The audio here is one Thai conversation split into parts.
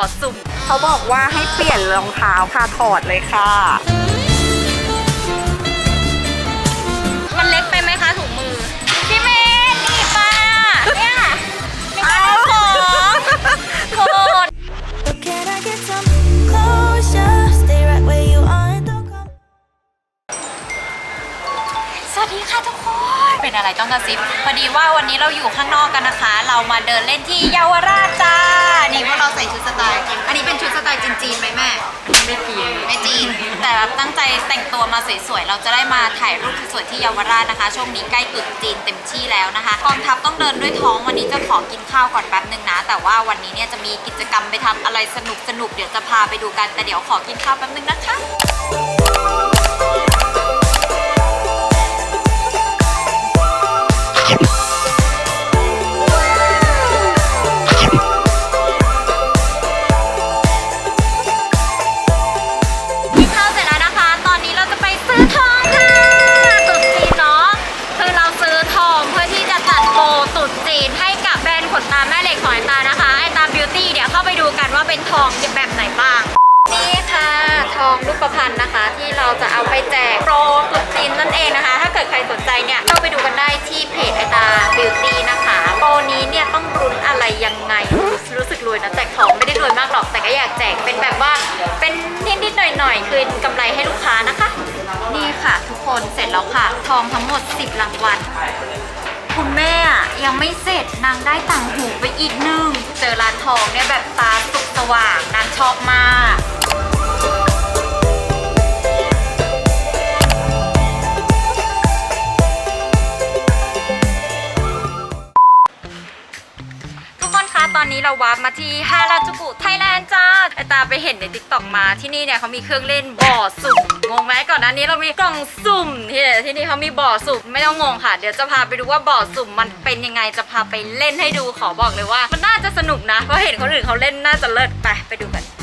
อสุ่ม เขาบอกว่าให้เปลี่ยนรองเท้าค่ะถอดเลยค่ะ มันเล็กไปไหมคะถุงมือ พี่เมย์หนีบมาเนี่ยไม่ใช่ของโคตร Can I get some closure? Stay right where you are and don't come. สวัสดีค่ะทุกคน เป็นอะไรต้องกระซิบพอดีว่าวันนี้เราอยู่ข้างนอกกันนะคะ เรามาเดินเล่นที่เยาวราชจ้า นี่พวกเราใส่ชุดสไตล์ อันนี้เป็นชุดสไตล์จีนๆไหมแม่ ไม่จีนไม่จีน แต่เราตั้งใจแต่งตัวมาสวยๆ เราจะได้มาถ่ายรูปสวยๆที่เยาวราชนะคะ ช่วงนี้ใกล้ตรุษจีนเต็มที่แล้วนะคะกองทัพต้องเดินด้วยท้องวันนี้จะขอกินข้าวก่อนแป๊บนึงนะ แต่ว่าวันนี้เนี่ยจะมีกิจกรรมไปทำอะไรสนุกๆ เดี๋ยวจะพาไปดูกัน แต่เดี๋ยวขอกินข้าวแป๊บนึงนะคะ รูปพรรณนะคะ ที่เราจะเอาไปแจกโปรตรุษจีนนั่นเองนะคะ ถ้าเกิดใครสนใจเนี่ยเข้าไปดูกันได้ที่เพจไอตาบิวตี้นะคะโปรนี้เนี่ยต้องรุนอะไรยังไงรู้สึกรวยนะแจกทองไม่ได้รวยมากหรอกแต่ก็อยากแจกเป็นแบบว่าเป็นนิดๆหน่อยๆคือกำไรให้ลูกค้านะคะ นี่ค่ะทุกคนเสร็จแล้วค่ะ ทองทั้งหมด 10รางวัลคุณแม่อะยังไม่เสร็จนางได้ต่างหูไปอีกหนึ่งเจอร้านทองเนี่ยแบบตาสุกสว่างนางชอบมาก เราวาร์ปมาที่ฮาราจูกุไทยแลนด์จ้าไอตาไปเห็นในติ๊กต็อกมาที่นี่เนี่ยเขามีเครื่องเล่นบ่อสุ่มงงไหมก่อนหน้านี้เรามีกล่องสุ่มที่ที่นี่เขามีบ่อสุ่มไม่ต้องงงค่ะ เดี๋ยวจะพาไปดูว่าบ่อสุ่มมันเป็นยังไงจะพาไปเล่นให้ดูขอบอกเลยว่า มันน่าจะสนุกนะเพราะเห็นคนอื่นเขาเล่นน่าจะเลิศไปไปดูกัน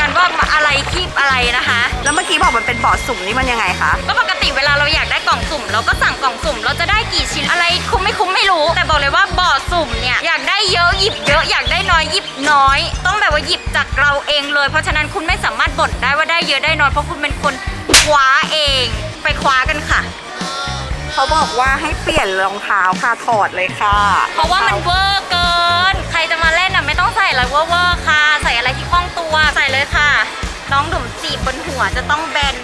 กันว่าอะไรคีบอะไรนะคะ แล้วเมื่อกี้บอกมันเป็นบอร์ดสุ่มนี่มันยังไงคะ ก็ปกติเวลาเราอยากได้กล่องสุ่ม เราก็สั่งกล่องสุ่ม เราจะได้กี่ชิ้นอะไรคุ้มไม่คุ้มไม่รู้ แต่บอกเลยว่าบอร์ดสุ่มเนี่ยอยากได้เยอะหยิบเยอะอยากได้น้อยหยิบน้อย ต้องแบบว่าหยิบจากเราเองเลย เพราะฉะนั้นคุณไม่สามารถบ่นได้ว่าได้เยอะได้น้อยเพราะคุณเป็นคนคว้าเอง ไปคว้ากันค่ะ เขาบอกว่าให้เปลี่ยนรองเท้าค่ะถอดเลยค่ะ เพราะว่ามันเวอร์เกิน ใครจะมาเล่นอะไม่ต้องใส่อะไรเวอร์เวอร์ค่ะ ใส่อะไรที่คล่องตัวใส่เลยค่ะ น้องหนุ่มจีบบนหัวจะต้องแบน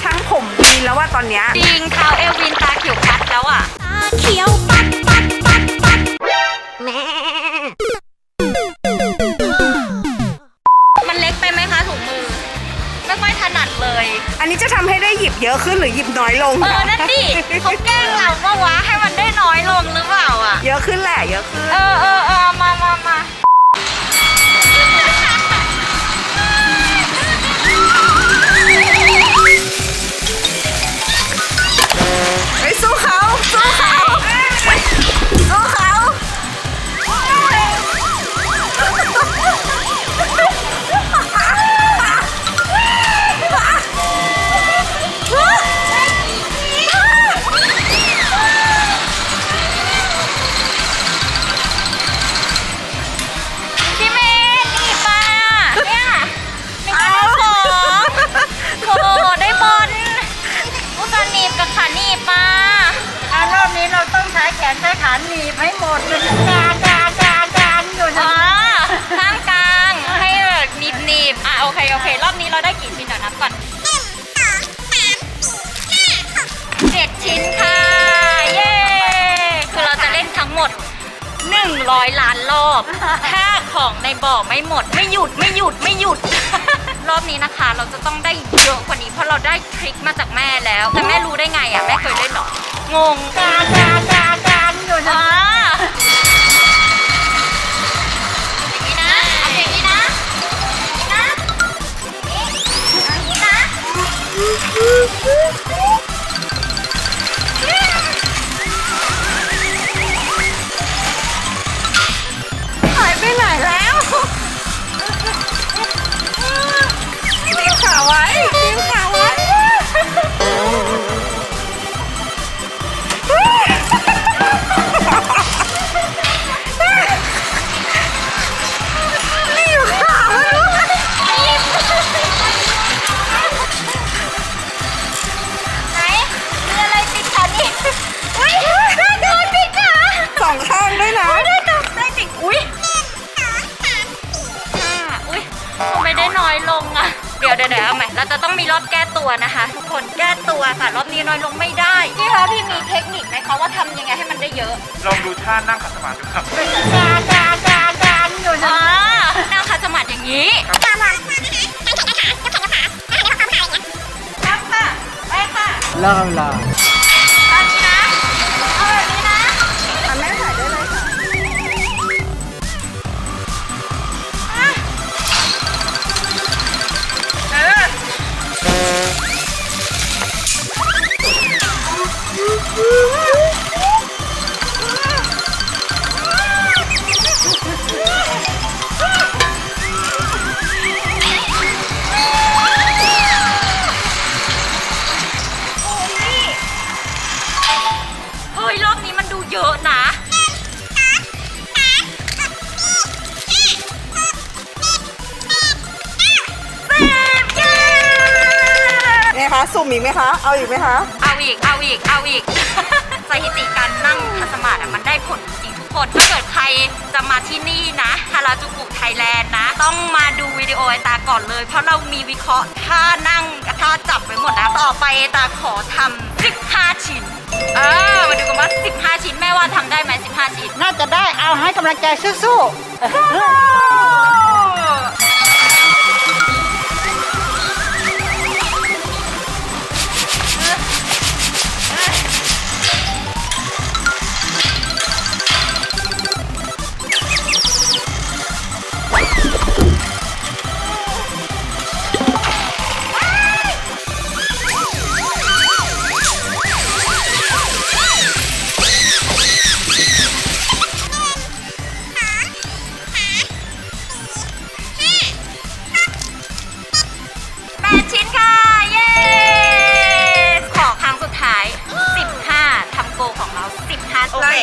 ช่างผมดีแล้วว่าตอนเนี้ยจริงเท้าเอลวินตาเขียวพัดแล้วอะตาเขียวปัด เยอะขึ้นหรือหยิบน้อยลงเออนั่นดิเขาแกล้งเราว่าวะให้มันได้น้อยลงหรือเปล่าอะ เยอะขึ้นแหละเยอะขึ้น เออเออเออมามามา แขนใช้ขาหนีบให้หมดเลยกางกางกางกางอยู่อ๋นะอข้างกลางให้แบบหนีบหนีบอะโอเคโอเค รอบนี้เราได้กี่ชิ้นเดี๋ยวนับก่อนเจ็ดชิ้นค่ะ เย้ คือเราจะเล่นทั้งหมด 100 ล้านรอบ ถ้าของในบ่อไม่หมด ไม่หยุดไม่หยุดไม่หยุด รอบนี้นะคะ เราจะต้องได้เยอะกว่านี้เพราะเราได้ทริคมาจากแม่แล้ว แต่แม่รู้ได้ไงอะ แม่เคยเล่นเหรองงกางกางกางก มันจะหายไปไหนแล้วไม่ขาไว้ เดี๋ยวเอาใหม่เราจะต้องมีรอบแก้ตัวนะคะ ทุกคนแก้ตัวค่ะรอบนี้น้อยลงไม่ได้พี่คะพี่มีเทคนิคไหมคะว่าทำยังไงให้มันได้เยอะลองดูท่านั่งขัดสมาธิดูครับเป็นการการการการอยู่อ๋นะอนั่งคัดสมาธิอย่างนี้ครับค่ะไปค่ะเริ่มเลย อีกไหมคะ เอาอีกไหมคะ เอาอีก เอาอีก เอาอีก สถิติการนั่งคัสมาธิอะมันได้ผลจริงทุกคน ถ้าเกิดใครจะมาที่นี่นะฮาราจูกุไทยแลนด์นะ ต้องมาดูวิดีโอไอตาก่อนเลย เพราะเรามีวิเคราะห์ท่านั่งกับท่าจับไว้หมดนะต่อไปไอตาขอทำ15 ชิ้น เออ มาดูกันว่า 15 ชิ้นแม่ว่าทำได้ไหม15 ชิ้น น่าจะได้เอาให้กำลังใจสู้แ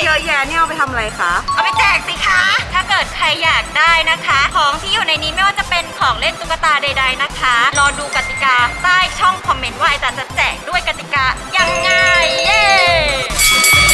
เยอะแยะเนี่ยเอาไปทำอะไรคะ เอาไปแจกสิคะ ถ้าเกิดใครอยากได้นะคะ ของที่อยู่ในนี้ไม่ว่าจะเป็นของเล่นตุ๊กตาใด ๆนะคะ รอดูกติกาใต้ช่องคอมเมนต์ว่าไอาจารย์จะแจกด้วยกติกายังไง เย้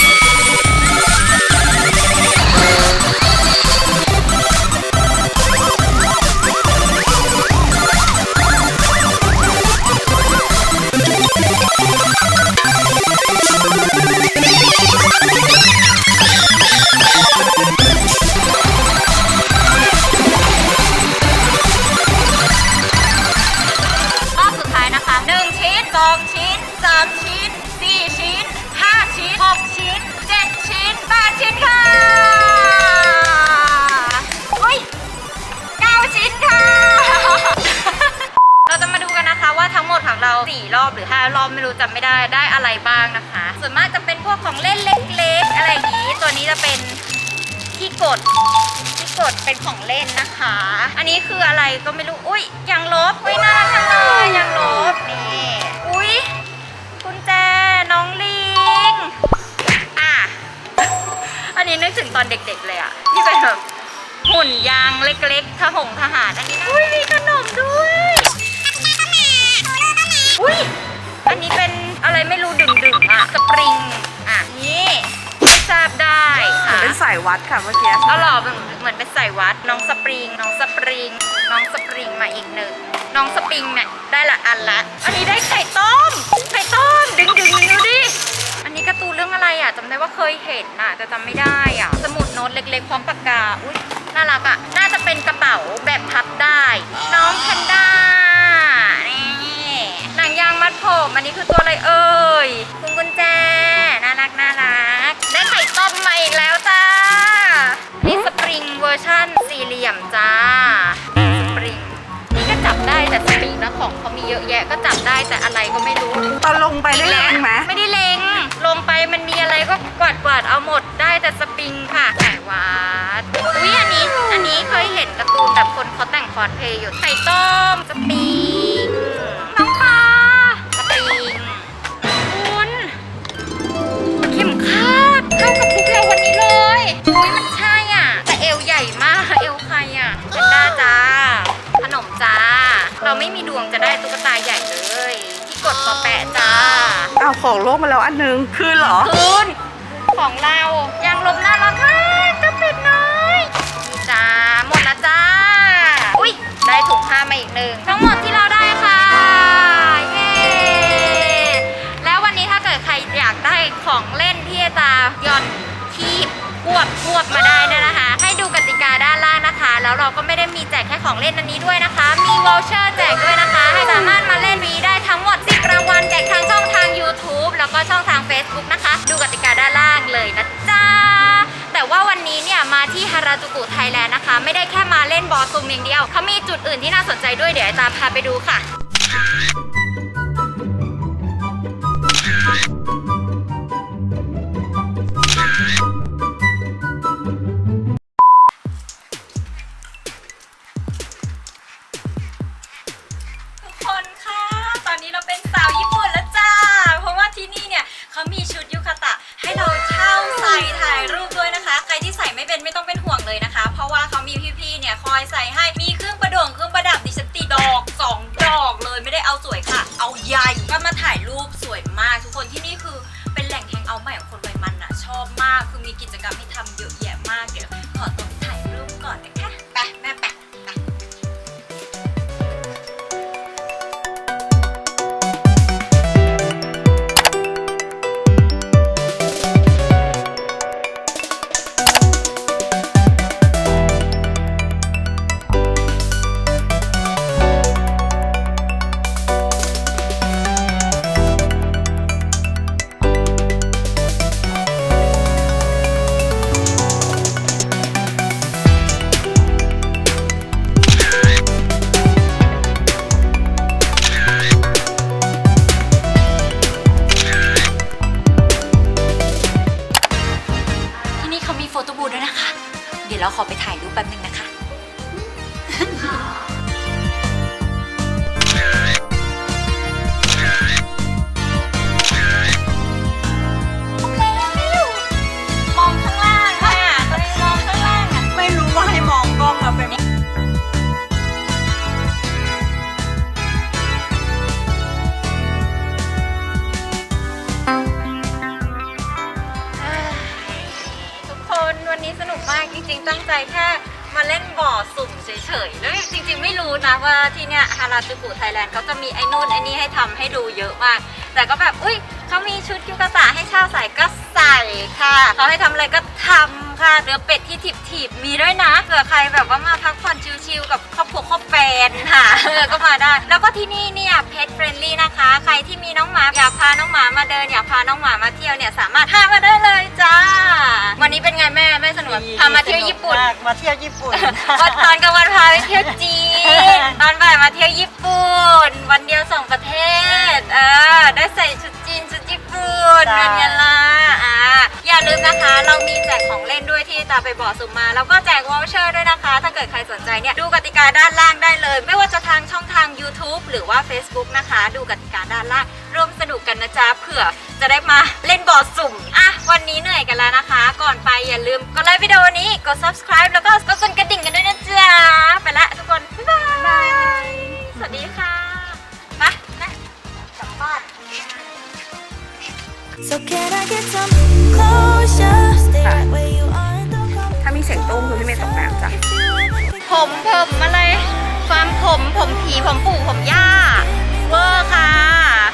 เป็นของเล่นนะคะ อันนี้คืออะไรก็ไม่รู้ อุ้ยยางลบอุ้ยน่ารักจังเลยยางลบนี่อุ้ยกุญแจน้องลิงอะอันนี้นึกถึงตอนเด็กๆเลยอะที่เป็นแบบหุ่นยางเล็กๆทหงทหารอันนี้อุ้ยมีขนมด้วยอุ้ยอันนี้เป็นอะไรไม่รู้ดึงๆอะสปริงอะนี่ ทราบได้ค่ะเป็นสายวัดค่ะเมื่อกี้เอาหรอเหมือนเหมือนเป็นใส่วัด น้องสปริง น้องสปริง น้องสปริงมาอีกหนึ่ง น้องสปริงเนี่ยได้ละอันละ อันนี้ได้ไข่ต้ม ไข่ต้ม ดึงดึงดูดิ อันนี้การ์ตูนเรื่องอะไรอะจำได้ว่าเคยเห็นน่ะแต่จำไม่ได้อะ สมุดโน้ตเล็กๆพร้อมปากกา อุ้ยน่ารักอะ น่าจะเป็นกระเป๋าแบบพับได้ น้องแพนด้านี่หนังยางมัดผม อันนี้คือตัวอะไรเอ่ยพวงกุญแจ มจ้าสปริงนี่ก็จับได้แต่สปริงนะของเขามีเยอะแยะก็จับได้แต่อะไรก็ไม่รู้ตอนลงไปได้แรงไหมไม่ได้เลงลงไปมันมีอะไรก็กวาดกวาดๆเอาหมดได้แต่สปริงค่ะสายวัดอุ้ยอันนี้อันนี้เคยเห็นการ์ตูนแบบคนเขาแต่งคอสเพลย์อยู่ไข่ต้มสปริงน้องปลาสปริงคุณเข็มขัดเข้ากับลุคเราวันนี้เลยอุ้ยมัน อะเป็นด้าจ้า ขนมจ้า เราไม่มีดวงจะได้ตุ๊กตาใหญ่เลยที่กดมาแปะจ้าอ้าวของโลกมาแล้วอันหนึงคือเหรอ คืนของเรายังลมน่ารักมากเจ้าเป็ดน้อยนี่จ้าหมดแล้วจ้า อุ้ยได้ถุงผ้ามาอีกหนึ่งทั้งหมดที่เราได้ค่ะเย้แล้ววันนี้ถ้าเกิดใครอยากได้ของเล่นที่ตาย่อนคีบควบควบมาได้เนยนะคะ แล้วเราก็ไม่ได้มีแจกแค่ของเล่นอันนี้ด้วยนะคะ มีวอลเชอร์แจกด้วยนะคะ ให้สามารถมาเล่นวีได้ทั้งหมด 10 รางวัลแจกทางช่องทาง YouTube แล้วก็ช่องทาง Facebook นะคะ ดูกติกาด้านล่างเลยนะจ๊ะแต่ว่าวันนี้เนี่ยมาที่ฮาราจูกุไทยแลนด์นะคะ ไม่ได้แค่มาเล่นบอสซุมอย่างเดียวเขามีจุดอื่นที่น่าสนใจด้วยเดี๋ยวตาพาไปดูค่ะากคือมีกิจกรรมให้ทำเยอะแยะมากเดี๋ยวขอตัวไปถ่ายรูปก่อนนะคะ สุ่มเฉยๆแล้วจริงๆไม่รู้นะว่าที่เนี่ยฮาราจูกุไทยแลนด์เขาจะมีไอ้นู่นไอ้นี่ให้ทำให้ดูเยอะมาก แต่ก็แบบอุ้ยเขามีชุดยูกาตะให้เช่าใส่ก็ใส่ค่ะเขาให้ทำอะไรก็ทำค่ะเนื้อเป็ดที่ถีบๆมีด้วยนะเผื่อใครแบบว่ามาพักผ่อนชิลๆกับครอบครัวครอบแฟนค่ะเออก็มาได้ แล้วก็ที่นี่เนี่ยเพ t เฟรนลี่นะคะ ใครที่มีน้องหมาอยากพาน้องหมามาเดินอยากพาน้องหมามาเที่ยวเนี่ยสามารถพามาได้เลยจ้า วันนี้เป็นไงแม่แม่ สนุกไหมพามาเที่ยวญี่ปุ่นมากมาเที่ยวญี่ปุ่น วันตอนกลางวันพาไปเที่ยวจีน ตอนบ่ายมาเที่ยวญี่ปุ่น วันเดียวสองประเทศเออได้ใส่ชุดจีนชุดญี่ปุ่นจ้าเป็นไงล่ะอ่าอย่าลืมนะคะ เรามีแจกของเล่นด้วยที่ตาไปบอกสุ่มมา แล้วก็แจกวอลเชอร์ด้วยนะคะ ถ้าเกิดใครสนใจเนี่ยดูกติกาด้านล่างได้เลย ไม่ว่าจะทางช่องทาง YouTube หรือว่า Facebook นะคะ ดูกติกาด้านล่างร่วมสนุกกันนะจ๊ะเผื่อจะได้มาเล่นบอร์ดสุ่ม กด subscribe แล้วก็กด ด